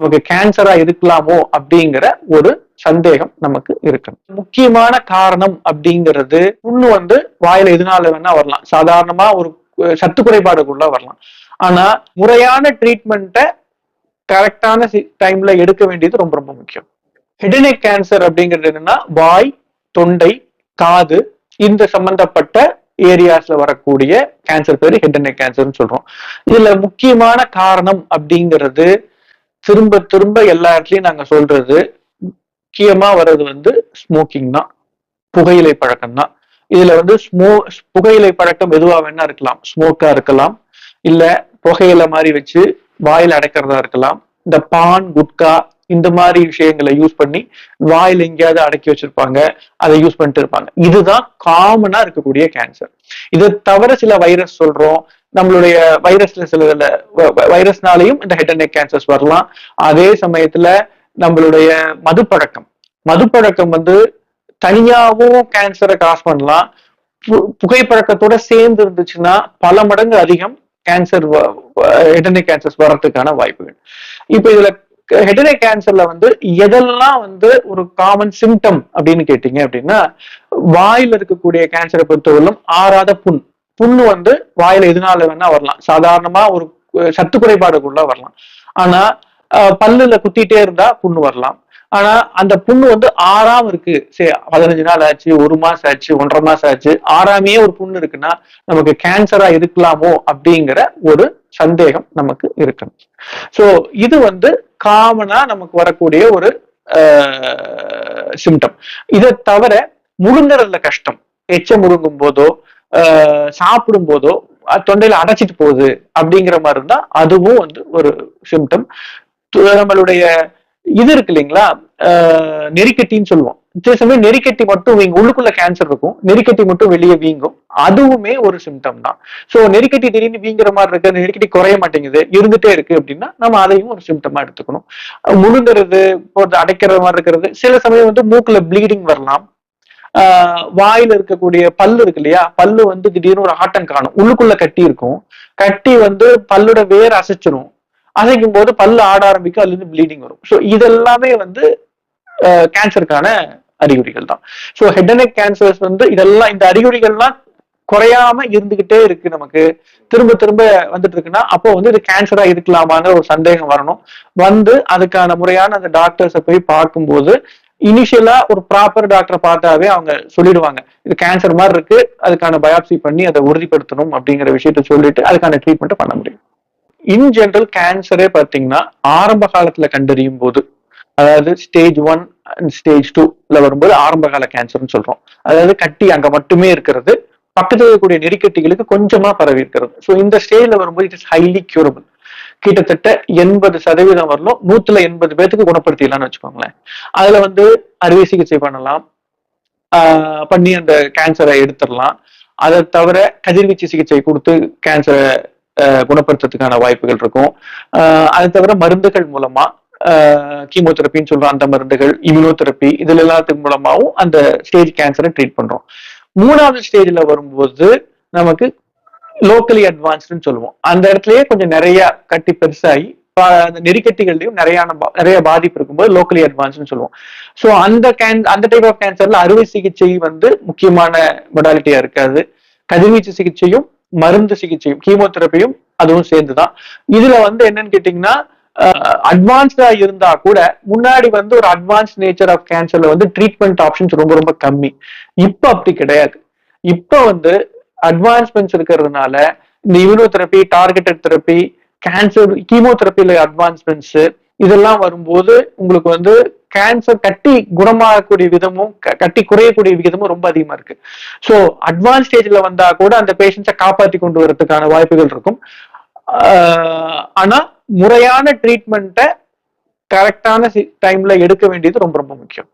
நமக்கு கேன்சரா இருக்கலாமோ அப்படிங்கிற ஒரு சந்தேகம் நமக்கு இருக்கு முக்கியமான காரணம் அப்படிங்கிறது புண்ணு வந்து வாயில எதனால வேணா வரலாம். சாதாரணமா ஒரு சத்து குறைபாடுக்குள்ள வரலாம். ஆனா முறையான ட்ரீட்மெண்ட்டை கரெக்டான டைம்ல எடுக்க வேண்டியது ரொம்ப ரொம்ப முக்கியம். ஹெடனேக் கேன்சர் அப்படிங்கிறது என்னன்னா வாய் தொண்டை காது இந்த சம்பந்தப்பட்ட ஏரியாஸ்ல வரக்கூடிய கேன்சர் பேரு ஹெடனேக் கேன்சர்னு சொல்றோம். இதுல முக்கியமான காரணம் அப்படிங்கிறது திரும்ப திரும்ப எல்லா இடத்துலையும் நாங்க சொல்றது முக்கியமா வர்றது வந்து ஸ்மோக்கிங் தான். புகையிலை பழக்கம் தான். இதுல வந்து ஸ்மோ புகையிலை பழக்கம் எதுவா வேணா இருக்கலாம். ஸ்மோக்கா இருக்கலாம். இல்ல புகையில மாதிரி வச்சு வாயில் அடைக்கிறதா இருக்கலாம். இந்த பான் குட்கா இந்த மாதிரி விஷயங்களை யூஸ் பண்ணி வாயில் எங்கேயாவது அடக்கி வச்சிருப்பாங்க. அதை யூஸ் பண்ணிட்டு இருப்பாங்க. இதுதான் காமனா இருக்கக்கூடிய கேன்சர் இதை தவிர சில வைரஸ் சொல்றோம். நம்மளுடைய வைரஸ்ல சில வைரஸ்னாலையும் இந்த ஹெட் அண்ட் நெக் கேன்சர்ஸ் வரலாம். அதே சமயத்துல நம்மளுடைய மதுப்பழக்கம். மதுப்பழக்கம் வந்து தனியாவும் கேன்சரை காஸ் பண்ணலாம். பு- புகைப்பழக்கத்தோட சேர்ந்து இருந்துச்சுன்னா பல மடங்கு அதிகம் கேன்சர் ஹெட்டனிக் கேன்சர்ஸ் வர்றதுக்கான வாய்ப்புகள். இப்போ இதுல ஹெட்ரே கேன்சர்ல வந்து எதெல்லாம் வந்து ஒரு காமன் சிம்டம் அப்படின்னு கேட்டீங்க அப்படின்னா வாயில இருக்கக்கூடிய கேன்சரை பொறுத்தவரையிலும் ஆறாத புண். புண்ணு வந்து வாயில எதுனால வேணா வரலாம். சாதாரணமா ஒரு சத்து குறைபாடுக்குள்ள வரலாம். ஆனா பல்லுல குத்திட்டே இருந்தா புண்ணு வரலாம். ஆனா அந்த புண்ணு வந்து ஆறாம் இருக்கு. சரி பதினஞ்சு நாள் ஆச்சு ஒரு மாசம் ஆச்சு ஒன்றரை மாசம் ஆச்சு ஆறாமையே ஒரு புண்ணு இருக்குன்னா நமக்கு கேன்சரா இருக்கலாமோ அப்படிங்கிற ஒரு சந்தேகம் நமக்கு இருக்கணும் சோ இது வந்து காமனா நமக்கு வரக்கூடிய ஒரு சிம்டம் இதை தவிர முழுங்குறதுல கஷ்டம். எச்ச முழுங்கும் போதோ சாப்பிடும் போதோ தொண்டையில அடைச்சிட்டு போகுது அப்படிங்கிற மாதிரி இருந்தா அதுவும் வந்து ஒரு சிம்டம் நம்மளுடைய இது இருக்கு இல்லைங்களா? நெறிக்கட்டின்னு சொல்லுவோம். சில சமயம் நெறிக்கட்டி மட்டும் வீங்கும் உள்ளுக்குள்ள கேன்சர் இருக்கும். நெறிக்கட்டி மட்டும் வெளியே வீங்கும். அதுவுமே ஒரு சிம்டம் தான். சோ நெறிக்கட்டி திடீர்னு வீங்குற மாதிரி இருக்கு. அந்த நெறிக்கட்டி குறைய மாட்டேங்குது. இருந்துட்டே இருக்கு அப்படின்னா நம்ம அதையும் ஒரு சிம்டமா எடுத்துக்கணும். முழுங்கிறது முழுங்குறது போட்டு அடைக்கிற மாதிரி இருக்கிறது. சில சமயம் வந்து மூக்குல ப்ளீடிங் வரலாம். வாயில இருக்கக்கூடிய பல்லு இருக்கு இல்லையா? பல்லு வந்து திடீர்னு ஒரு ஆட்டம் காணும். உள்ளுக்குள்ள கட்டி இருக்கும். கட்டி வந்து பல்லோட வேர் அசைச்சிரும். அசைக்கும் போது பல்லு ஆட ஆரம்பிக்கும். அதுல இருந்து ப்ளீடிங் வரும். ஸோ இதெல்லாமே வந்து கேன்சருக்கான அறிகுறிகள் தான் so head and neck cancers வந்து இதெல்லாம் இந்த அறிகுறிகள்லாம் குறையாம இருந்துகிட்டே இருக்கு நமக்கு. திரும்ப திரும்ப வந்துட்டு இருக்குன்னா அப்போ வந்து இது கேன்சரா இருக்கலாமான்னு ஒரு சந்தேகம் வரணும். வந்து அதுக்கான முறையான அந்த டாக்டர்ஸை போய் பார்க்கும்போது இனிஷியலா ஒரு ப்ராப்பர் டாக்டரை பார்த்தாவே அவங்க சொல்லிடுவாங்க. இது கேன்சர் மாதிரி இருக்கு அதுக்கான பயாப்சி பண்ணி அதை உறுதிப்படுத்தணும் அப்படிங்கிற விஷயத்த சொல்லிட்டு அதுக்கான ட்ரீட்மெண்ட் பண்ண முடியும். இன் ஜென்ரல் கேன்சரே பார்த்தீங்கன்னா ஆரம்ப காலத்துல கண்டறியும் போது அதாவது ஸ்டேஜ் ஒன் அண்ட் ஸ்டேஜ் டூல வரும்போது ஆரம்ப கால கேன்சர்னு சொல்றோம். அதாவது கட்டி அங்க மட்டுமே இருக்கிறது. பக்கத்தில் இருக்கக்கூடிய நெறிக்கட்டிகளுக்கு கொஞ்சமா பரவி இருக்கிறது. ஸோ இந்த ஸ்டேஜ்ல வரும்போது இட் இஸ் ஹைலி கியூரபிள் கிட்டத்தட்ட எண்பது சதவீதம் வரலும் நூத்துல எண்பது பேத்துக்கு குணப்படுத்திடலாம்னு வச்சுக்கோங்களேன். அதுல வந்து அறுவை சிகிச்சை பண்ணலாம். பண்ணி அந்த கேன்சரை எடுத்துடலாம். அதை தவிர கதிர்வீச்சு சிகிச்சை கொடுத்து கேன்சரை குணப்படுத்துறதுக்கான வாய்ப்புகள் இருக்கும். அதை தவிர மருந்துகள் மூலமா கீமோதெரப்பின்னு சொல்ற அந்த மருந்துகள் இம்யூனோதெரப்பி இதுல எல்லாத்துக்கு மூலமாவும் அந்த ஸ்டேஜ் கேன்சரை ட்ரீட் பண்றோம். மூணாவது ஸ்டேஜ்ல வரும்போது நமக்கு லோக்கலி அட்வான்ஸ்டுன்னு சொல்லுவோம். அந்த இடத்துலயே கொஞ்சம் நிறைய கட்டி பெருசாகி பா- அந்த நெறிக்கட்டிகள்லயும் நிறைய நிறைய பாதிப்பு இருக்கும்போது லோக்கலி அட்வான்ஸ்னு சொல்லுவோம். ஸோ அந்த கேன் அந்த டைப் ஆஃப் கேன்சர்ல அறுவை சிகிச்சை வந்து முக்கியமான மொடாலிட்டியா இருக்காது. கதிர்வீச்சு சிகிச்சையும் மருந்து சிகிச்சையும் கீமோதெரப்பியும் அதுவும் சேர்ந்துதான். இதுல வந்து என்னன்னு கேட்டீங்கன்னா அட்வான்ஸ்டா இருந்தா கூட முன்னாடி வந்து ஒரு அட்வான்ஸ் நேச்சர் ஆஃப் கேன்சர்ல வந்து ட்ரீட்மெண்ட் ஆப்ஷன்ஸ் ரொம்ப ரொம்ப கம்மி. இப்போ அப்படி கிடையாது. இப்போ வந்து அட்வான்ஸ்மெண்ட்ஸ் இருக்கிறதுனால இந்த இம்யூனோதெரப்பி டார்கெட்டட் தெரப்பி கேன்சர் கீமோதெரப்பில அட்வான்ஸ்மெண்ட்ஸ் இதெல்லாம் வரும்போது உங்களுக்கு வந்து கேன்சர் கட்டி குணமாகக்கூடிய விதமும் க- கட்டி குறையக்கூடிய விகிதமும் ரொம்ப அதிகமா இருக்கு. ஸோ அட்வான்ஸ் ஸ்டேஜ்ல வந்தா கூட அந்த பேஷண்ட்ஸை காப்பாற்றி கொண்டு வரதுக்கான வாய்ப்புகள் இருக்கும். ஆனா முறையான ட்ரீட்மெண்ட்டை கரெக்டான டைம்ல எடுக்க வேண்டியது ரொம்ப ரொம்ப முக்கியம்.